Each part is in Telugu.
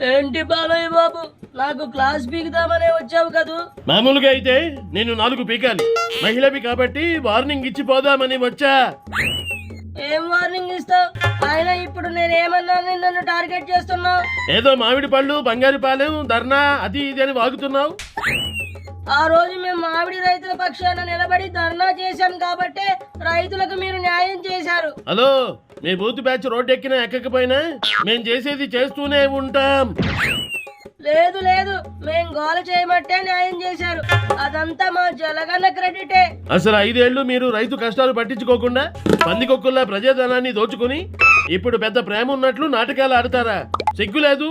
ఏంటి బాలయ్య బాబు? నాకు క్లాస్ పీకుదామనే వచ్చావు కదూ? మామూలుగా అయితే నేను నాలుగు పీకాలి. మహిళవి కాబట్టి వార్నింగ్ ఇచ్చి పోదామని వచ్చా. ఏం వార్నింగ్ ఇస్తావు? ఆయన ఇప్పుడు నేనేమన్నాను నన్ను టార్గెట్ చేస్తున్నావు? ఏదో మామిడి పళ్ళు బంగారు పాలెం ధర్నా అది ఇది అని వాగుతున్నావు? ఆ రోజు మేము మామిడి రైతుల పక్షాన నిలబడి ధర్నా చేశాం కాబట్టే రైతులకు మీరు న్యాయం చేశారు. హలో మీ బూత్ బ్యాచ్ రోడ్డు ఎక్కినా ఎక్కకపోయినా మేం చేసేది చేస్తూనే ఉంటాం. లేదు లేదు. మేం గోల చేయమట్టే న్యాయం చేశారు. అదంతా మా జలగన్న క్రెడిటే. అసలు ఐదేళ్ళు మీరు రైతు కష్టాలు పట్టించుకోకుండా పందికొక్కుల్లా ప్రజాధనాన్ని దోచుకుని ఇప్పుడు పెద్ద ప్రేమ ఉన్నట్లు నాటకాలు ఆడతారా? సిగ్గు లేదు?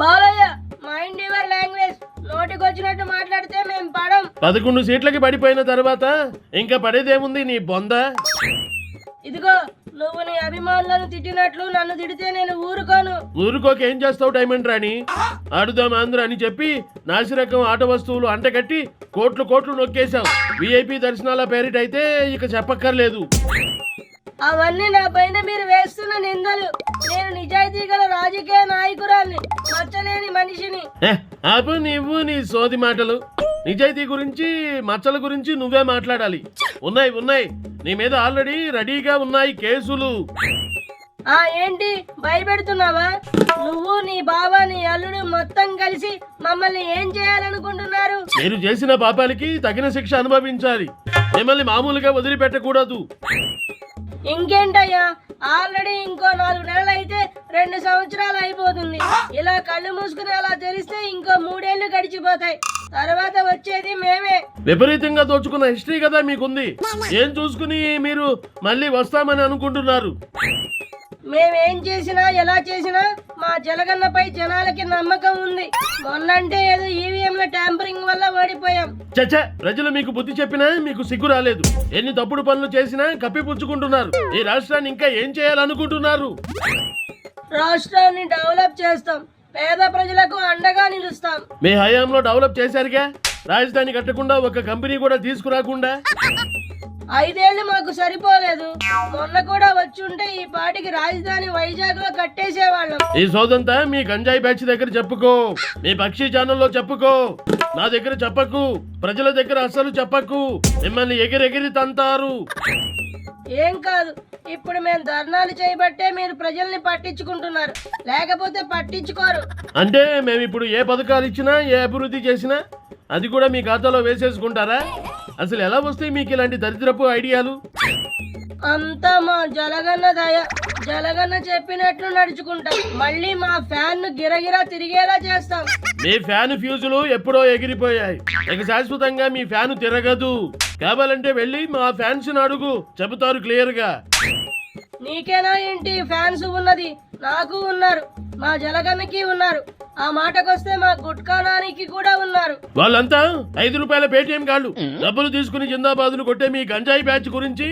బాలయ్య మైండ్ యువర్ లాంగ్వేజ్ నోటికొచ్చినట్టు మాట్లాడితే మేము పడం. పదకొండు సీట్లకి పడిపోయిన తర్వాత ఇంకా పడేదేముంది నీ బొంద? ఇదిగో నువ్వు నీ అభిమానులను తిట్టినట్లు నన్ను తిడితే నేను ఊరుకోను. ఊరుకోక ఏం చేస్తావు డైమండ్ రాణి? ఆడుదాం ఆంధ్ర అని చెప్పి నాసిరకం ఆట వస్తువులు అంటగట్టి కోట్లు కోట్లు నొక్కేశావు. విఐపి దర్శనాల పేరిట అయితే ఇక చెప్పక్కర్లేదు. అవన్నీ నా పైన మీరు వేస్తున్న నిందలు. నేను నిజాయితీ గల రాజకీయ నాయకురాల్ని మచ్చలేని మనిషిని. ఆపు నీవు నీ సోది మాటలు. నిజాయితీ గురించి మచ్చల గురించి నువ్వే మాట్లాడాలి. ఉన్నాయి ఉన్నాయి. నీ మీద ఆల్రెడీ రెడీగా ఉన్నాయి కేసులు. ఆ ఏంటి? భయపెడుతున్నావా? నువ్వు నీ బావ నీ అల్లుడు మొత్తం కలిసి మమ్మల్ని ఏం చేయాలనుకుంటున్నారు? మీరు చేసిన పాపాలకి తగిన శిక్ష అనుభవించాలి. మిమ్మల్ని మామూలుగా వదిలిపెట్టకూడదు. ఇంకేంటయ్యా? ఆల్రెడీ ఇంకో నాలుగు నెలలు అయితే రెండు సంవత్సరాలు అయిపోతుంది. ఇలా కళ్ళు మూసుకుని అలా తెరిస్తే ఇంకో మూడేళ్ళు గడిచిపోతాయి. తర్వాత వచ్చేది మేమే. విపరీతంగా దోచుకున్న హిస్టరీ కదా మీకుంది. ఏం చూసుకుని మీరు మళ్ళీ వస్తామని అనుకుంటున్నారు? మేమేం చేసినా ఎలా చేసినా మా జలగన్నపై జనాలకి నమ్మకం ఉంది. మొన్నంటే ఏదో ఈవీఎంల ట్యాంపరింగ్ వల్ల ఓడిపోయాం. చచ్చ ప్రజలు మీకు బుద్ధి చెప్పినా మీకు సిగ్గు రాలేదు. ఎన్ని తప్పుడు పనులు చేసినా కప్పిపుచ్చుకుంటున్నారు ఈ రాష్ట్రాన్ని ఇంకా ఏం చేయాలనుకుంటున్నారు? రాష్ట్రాన్ని డెవలప్ చేస్తాం. పేద ప్రజలకు అండగా నిలుస్తాం. మీ హయాంలో డెవలప్ చేశారుగా? రాజధాని కట్టకుండా ఒక కంపెనీ కూడా తీసుకురాకుండా? ఐదేళ్ళు మాకు సరిపోలేదు. మొన్న కూడా వచ్చుంటే ఈ పాటికి రాజధాని వైజాగ్లో కట్టేసేవాళ్ళం. ఈ సోదంతా మీ గంజాయి బ్యాచ్ దగ్గర చెప్పుకో. మీ పక్షి ఛానల్లో చెప్పుకో. నా దగ్గర చెప్పకు. ప్రజల దగ్గర అస్సలు చెప్పకు. మిమ్మల్ని ఎగిరెగిరి తంతారు. ఏం కాదు. ఇప్పుడు మేము ధర్నాలు చేయబట్టే మీరు ప్రజల్ని పట్టించుకుంటున్నారు. లేకపోతే పట్టించుకోరు. అంటే మేము ఇప్పుడు ఏ పథకాలు ఇచ్చినా ఏ అభివృద్ధి చేసినా అది కూడా మీ ఖాతాలో వేసేసుకుంటారా? అసలు ఎలా వస్తాయి మీకు ఇలాంటి దరిద్రపు ఐడియాలు? అంతా మా జలగన్న దయ జలగన్న చెప్పినట్లు నడుచుకుంటాం. మళ్ళీ మా ఫ్యాన్ గిరగిరా తిరిగేలా చేస్తాం. మీ ఫ్యాన్ ఫ్యూజులు ఎప్పుడో ఎగిరిపోయాయి. ఇక శాశ్వతంగా మీ ఫ్యాన్ తిరగదు. కావాలంటే వెళ్ళి మా ఫ్యాన్స్ అడుగు. చెబుతారు క్లియర్గా నీకేనా ఏంటి? ఫ్యాన్స్ ఉన్నది. నాకు ఉన్నారు. మా జలగన్నకి ఉన్నారు. ఆ మాటకొస్తే మా గుట్కానానికి కూడా ఉన్నారు. వాళ్ళంతా ఐదు రూపాయల పేటిఎం కాళ్ళు డబ్బులు తీసుకుని జిందాబాదులు కొట్టే మీ గంజాయి బ్యాచ్ గురించి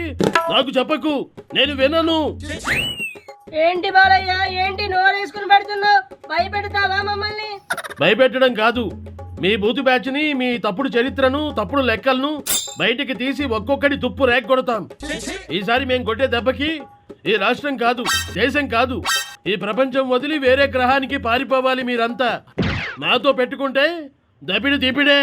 నాకు చెప్పకు నేను వినను. ఏంటి బాలయ్య ఏంటి నోరేసుకుని పెడుతున్నావు? భయపెడతావా మమ్మల్ని? భయపెట్టడం కాదు మీ బూతు బ్యాచ్ని మీ తప్పుడు చరిత్రను తప్పుడు లెక్కలను బయటికి తీసి ఒక్కొక్కటి తుప్పు రేక్ కొడతాం ఈసారి మేము కొట్టే దెబ్బకి ఈ రాష్ట్రం కాదు దేశం కాదు ఈ ప్రపంచం వదిలి వేరే గ్రహానికి పారిపోవాలి మీరంతా. నాతో పెట్టుకుంటే దపిడి దిపిడే